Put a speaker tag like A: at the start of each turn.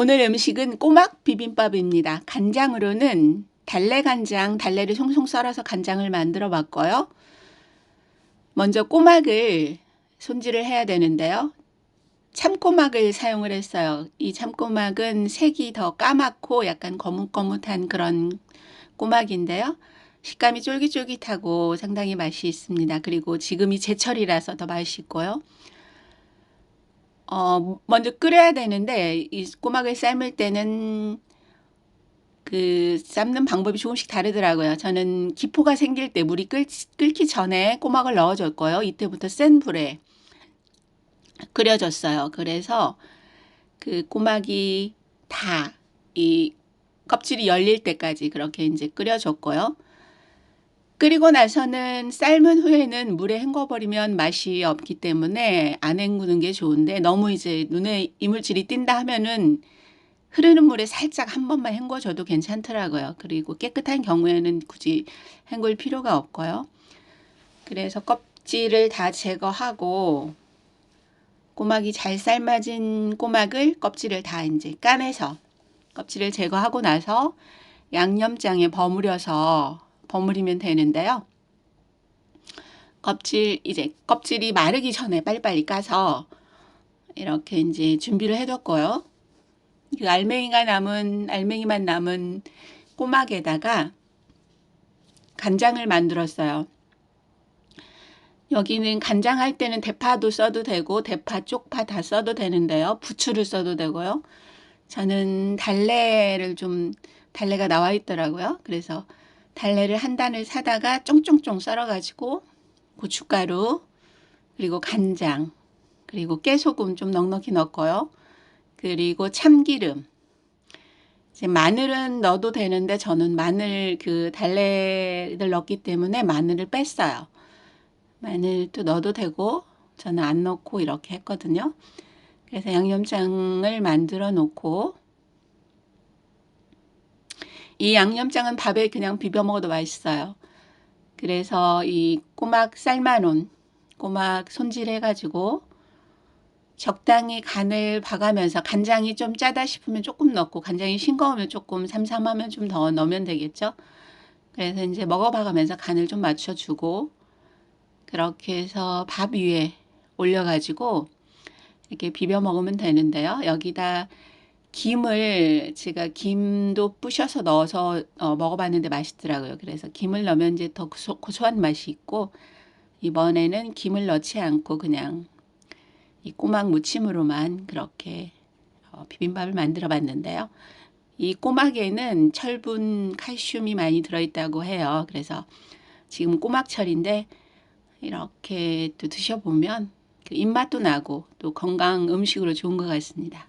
A: 오늘 음식은 꼬막 비빔밥입니다. 간장으로는 달래 간장, 달래를 송송 썰어서 간장을 만들어 봤고요. 먼저 꼬막을 손질을 해야 되는데요. 참꼬막을 사용을 했어요. 이 참꼬막은 색이 더 까맣고 약간 거뭇거뭇한 그런 꼬막인데요. 식감이 쫄깃쫄깃하고 상당히 맛이 있습니다. 그리고 지금이 제철이라서 더 맛있고요. 어, 먼저 끓여야 되는데 이 꼬막을 삶을 때는 그 삶는 방법이 조금씩 다르더라고요. 저는 기포가 생길 때 물이 끓, 끓기 전에 꼬막을 넣어줬고요. 이때부터 센 불에 끓여줬어요. 그래서 그 꼬막이 다 이 껍질이 열릴 때까지 그렇게 이제 끓여줬고요. 끓이고 나서는 삶은 후에는 물에 헹궈버리면 맛이 없기 때문에 안 헹구는 게 좋은데 너무 이제 눈에 이물질이 띈다 하면은 흐르는 물에 살짝 한 번만 헹궈줘도 괜찮더라고요. 그리고 깨끗한 경우에는 굳이 헹굴 필요가 없고요. 그래서 껍질을 다 제거하고 꼬막이 잘 삶아진 꼬막을 껍질을 다 이제 까내서 껍질을 제거하고 나서 양념장에 버무려서 버무리면 되는데요. 껍질 이제 껍질이 마르기 전에 빨리빨리 까서 이렇게 이제 준비를 해뒀고요. 그 알맹이가 남은 알맹이만 남은 꼬막에다가 간장을 만들었어요. 여기는 간장 할 때는 대파도 써도 되고 대파, 쪽파 다 써도 되는데요. 부추를 써도 되고요. 저는 달래를 좀 달래가 나와 있더라고요. 그래서 달래를 한 단을 사다가 쫑쫑쫑 썰어가지고 고춧가루 그리고 간장 그리고 깨소금 좀 넉넉히 넣고요. 그리고 참기름 이제 마늘은 넣어도 되는데 저는 마늘 그 달래를 넣기 때문에 마늘을 뺐어요. 마늘도 넣어도 되고 저는 안 넣고 이렇게 했거든요. 그래서 양념장을 만들어 놓고 이 양념장은 밥에 그냥 비벼 먹어도 맛있어요. 그래서 이 꼬막 삶아놓은 꼬막 손질해 가지고 적당히 간을 봐가면서 간장이 좀 짜다 싶으면 조금 넣고 간장이 싱거우면 조금 삼삼하면 좀 더 넣으면 되겠죠. 그래서 이제 먹어봐가면서 간을 좀 맞춰주고 그렇게 해서 밥 위에 올려가지고 이렇게 비벼 먹으면 되는데요. 여기다 김을 제가 김도 부셔서 넣어서 어, 먹어봤는데 맛있더라고요. 그래서 김을 넣으면 이제 더 고소, 고소 한 맛이 있고 이번에는 김을 넣지 않고 그냥 이 꼬막 무침으로만 그렇게 어, 비빔밥을 만들어 봤는데요. 이 꼬막에는 철분, 칼슘이 많이 들어있다고 해요. 그래서 지금 꼬막철인데 이렇게 또 드셔보면 그 입맛도 나고 또 건강 음식으로 좋은 것 같습니다.